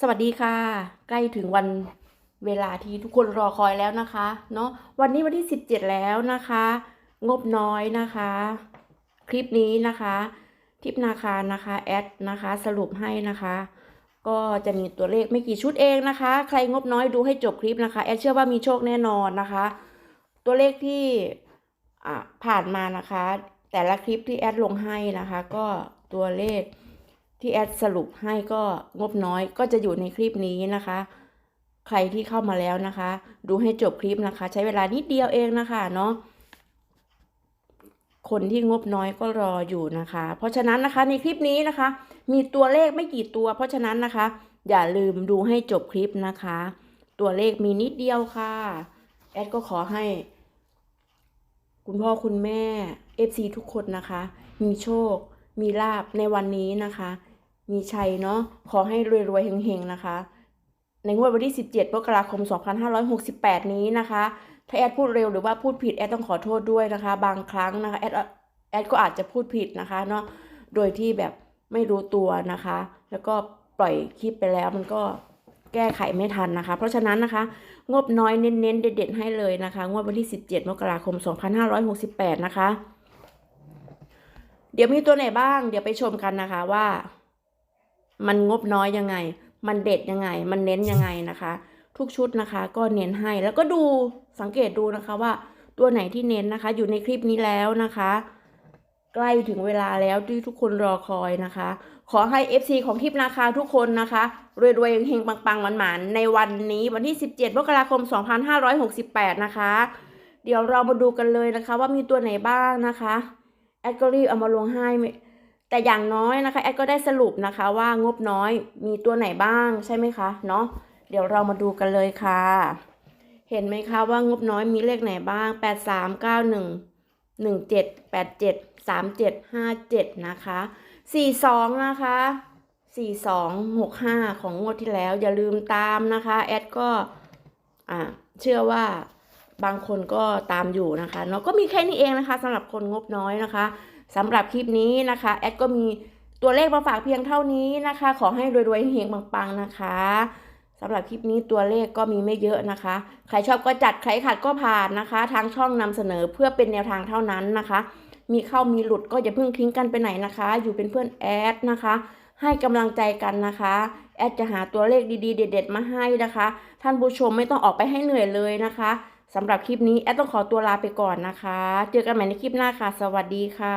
สวัสดีค่ะ ใกล้ถึงวันเวลาที่ทุกคนรอคอยแล้วนะคะเนาะวันนี้วันที่ 17 แล้วนะคะ งบน้อยนะคะ คลิปนี้นะคะทิปนาคารนะคะแอดนะคะสรุปให้นะคะ ก็จะมีตัวเลขไม่กี่ชุดเองนะคะ ใครงบน้อยดูให้จบคลิปนะคะแอดเชื่อว่ามีโชคแน่นอนนะคะ ตัวเลขที่อ่าผ่านมานะคะ แต่ละคลิปที่แอดลงให้นะคะ ก็ตัวเลข ที่แอดสรุปให้ก็งบน้อยก็จะอยู่ในคลิปนี้นะคะ ใครที่เข้ามาแล้วนะคะ ดูให้จบคลิปนะคะ ใช้เวลานิดเดียวเองนะคะเนาะคนที่งบน้อยก็รออยู่นะคะ เพราะฉะนั้นนะคะในคลิปนี้นะคะ มีตัวเลขไม่กี่ตัว เพราะฉะนั้นนะคะ อย่าลืมดูให้จบคลิปนะคะ ตัวเลขมีนิดเดียวค่ะ แอดก็ขอให้ คุณพ่อคุณแม่ FC ทุกคนนะคะ มีโชค มีลาบในวันนี้นะคะ มีชัยเนาะขอให้รวยๆเฮงๆนะคะ ในงวดวันที่ 17มกราคม 2568 นี้นะคะ ถ้าแอดพูดเร็วหรือว่าพูดผิดแอดต้องขอโทษด้วยนะคะ บางครั้งนะคะแอดแอดก็อาจจะพูดผิดนะคะเนาะโดยที่แบบไม่รู้ตัวนะคะ แล้วก็ปล่อยคลิปไปแล้วมันก็แก้ไขไม่ทันนะคะ เพราะฉะนั้นนะคะ งบน้อยเน้นๆเด็ดๆให้เลยนะคะ งวดวันที่ 17 มกราคม 2568 นะคะ เดี๋ยวมีตัวไหนบ้าง เดี๋ยวไปชมกันนะคะว่า มันงบน้อยยังไง มันเด็ดยังไง มันเน้นยังไงนะคะ ทุกชุดนะคะ ก็เน้นให้แล้วก็ดูสังเกตดูนะคะว่าตัวไหนที่เน้นนะคะ อยู่ในคลิปนี้แล้วนะคะ ใกล้ถึงเวลาแล้วที่ทุกคนรอคอยนะคะ ขอให้ FC ของทิพย์นาคาทุกคนนะคะรวยๆเฮงๆปังๆหวานๆในวันนี้วันที่ 17มกราคม 2568 นะคะ เดี๋ยวเรามาดูกันเลยนะคะ ว่ามีตัวไหนบ้างนะคะแอดก็รีบเอามาลงให้ แต่อย่างน้อยนะคะแอดก็ได้สรุปนะคะว่างบน้อยมีตัวไหนบ้างใช่ไหมคะเนาะเดี๋ยวเรามาดูกันเลยค่ะ เห็นไหมคะว่างบน้อยมีเลขไหนบ้าง 8 3 9 1 1 7 8 7 3 7 5 7 นะคะ 4 2 นะคะ 4 2 6 5 ของงวดที่แล้วอย่าลืมตามนะคะ แอดก็อ่าเชื่อว่าบางคนก็ตามอยู่นะคะเนาะก็มีแค่นี้เองนะคะสำหรับคนงบน้อยนะคะ สำหรับคลิปนี้นะคะ แอดก็มีตัวเลขมาฝากเพียงเท่านี้นะคะ ขอให้รวยๆเฮงๆปังๆนะคะสำหรับคลิปนี้ตัวเลขก็มีไม่เยอะนะคะ ใครชอบก็จัดใครขัดก็ผ่านนะคะ ทางช่องนำเสนอเพื่อเป็นแนวทางเท่านั้นนะคะ มีเข้ามีหลุดก็อย่าเพิ่งทิ้งกันไปไหนนะคะ อยู่เป็นเพื่อนแอดนะคะให้กำลังใจกันนะคะ แอดจะหาตัวเลขดีๆ เด็ด ๆ มาให้นะคะ ท่านผู้ชมไม่ต้องออกไปให้เหนื่อยเลยนะคะสำหรับคลิปนี้แอดต้องขอตัวลาไปก่อนนะคะ เจอกันใหม่ในคลิปหน้าค่ะ สวัสดีค่ะ